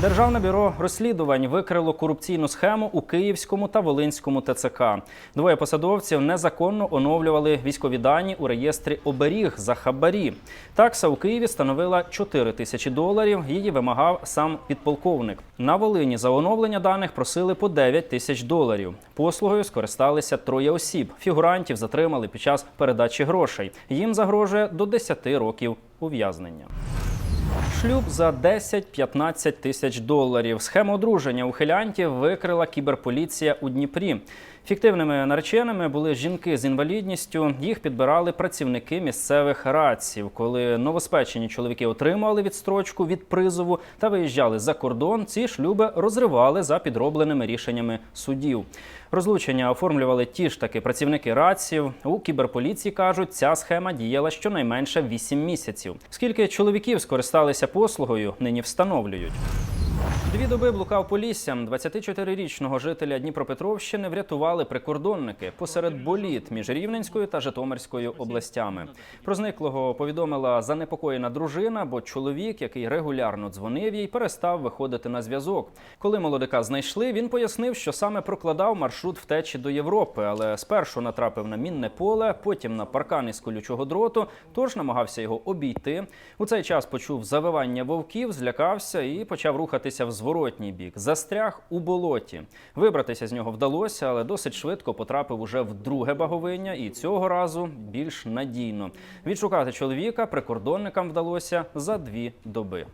Державне бюро розслідувань викрило корупційну схему у Київському та Волинському ТЦК. Двоє посадовців незаконно оновлювали військові дані у реєстрі оберіг за хабарі. Такса у Києві становила 4 тисячі доларів. Її вимагав сам підполковник. На Волині за оновлення даних просили по 9 тисяч доларів. Послугою скористалися троє осіб. Фігурантів затримали під час передачі грошей. Їм загрожує до 10 років ув'язнення. Шлюб за 10-15 тисяч доларів. Схему одруження ухилянтів викрила кіберполіція у Дніпрі. Фіктивними нареченими були жінки з інвалідністю. Їх підбирали працівники місцевих радців. Коли новоспечені чоловіки отримували відстрочку від призову та виїжджали за кордон, ці шлюби розривали за підробленими рішеннями судів. Розлучення оформлювали ті ж таки працівники раців. У кіберполіції кажуть, ця схема діяла щонайменше 8 місяців. Скільки чоловіків скористалися послугою, нині встановлюють. Дві доби блукав поліссям. 24-річного жителя Дніпропетровщини врятували прикордонники посеред боліт між Рівненською та Житомирською областями. Про зниклого повідомила занепокоєна дружина, бо чоловік, який регулярно дзвонив їй, перестав виходити на зв'язок. Коли молодика знайшли, він пояснив, що саме прокладав маршрут втечі до Європи, але спершу натрапив на мінне поле, потім на паркан із колючого дроту, тож намагався його обійти. У цей час почув завивання вовків, злякався і почав рухатися в зворотній бік. Застряг у болоті. Вибратися з нього вдалося, але досить швидко потрапив уже в друге баговиння, і цього разу більш надійно. Відшукати чоловіка прикордонникам вдалося за дві доби.